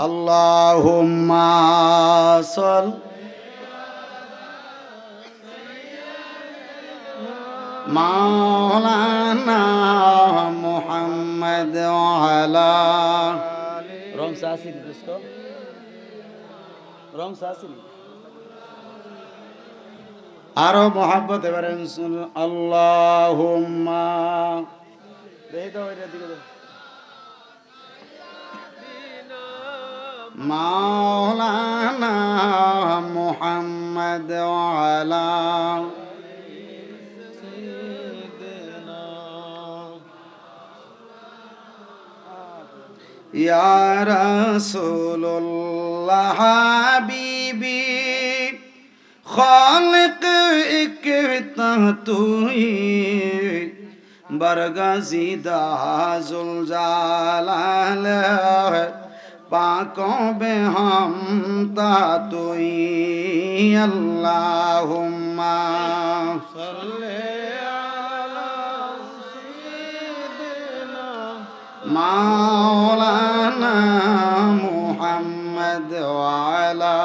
اللهم صل مولانا محمد وعلى রং সাসিনি দোস্ত রং সাসিনি আরো মোহাব্বত এবারে শুন আল্লাহুম্মা দেখি তো ওইটার দিকে مولانا محمد وعلى سيدنا يا رسول الله حبيبي خالق اكتاه توي برغزيدا ذو الجلال পাকবে হাম তা তুই আল্লাহুম্মা। মাওলানা মুহাম্মদ ওয়ালা